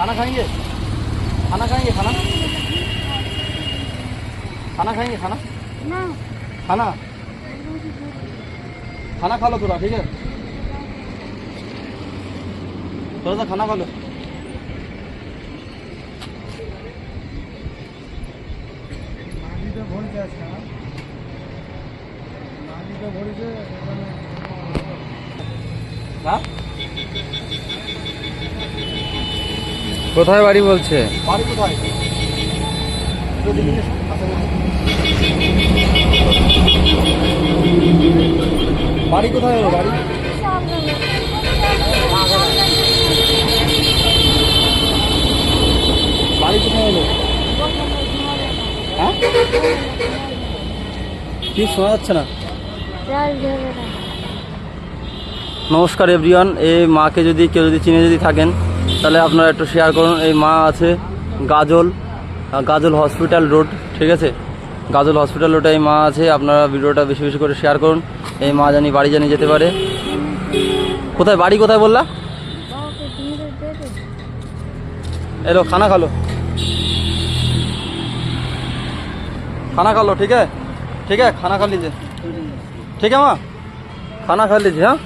खाना खाएंगे खाना खाएंगे खाना खाना खाएंगे खाना खाना खाना खा लो थोड़ा ठीक है थोड़ा सा खाना खा लो हाँ কোথায় বাড়ি বলছে? বাড়ি কোথায়? বাড়ি কোথায় বাড়ি? বাড়ি কোথায় হলো হ্যাঁ? কি শোনা যাচ্ছে না? নমস্কার এভরিওয়ান এই মাকে যদি কেউ যদি চিনে যদি থাকেন তাহলে আপনারা একটু শেয়ার করুন এই মা আছে গাজল আহ, গাজল হসপিটাল রোড ঠিক আছে গাজল হসপিটাল রোডে এই মা আছে আপনারা ভিডিওটা বেশি বেশি করে শেয়ার করুন এই মা জানি বাড়ি জানি যেতে পারে কোথায় বাড়ি কোথায় বললা বাবাকে ঢেলে দে দে এলো খানা খা लो खाना खा लो ठीक है ठीक है खाना खा लीजिए ठीक है माँ खाना खा लीजिए हाँ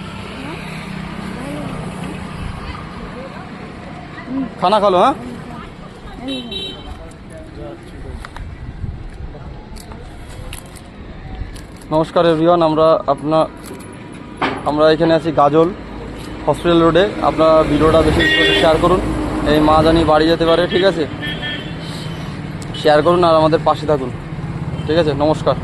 খানা খালো হ্যাঁ? নমস্কার এভরিওয়ান আমরা আপনার আমরা এখানে আছি গাজল হসপিটাল রোডে আপনার ভিডিওটা বেশি করে শেয়ার করুন। এই মা জানি বাড়ি যেতে পারে, ঠিক আছে? শেয়ার করুন আর আমাদের পাশে থাকুন। ঠিক আছে? নমস্কার।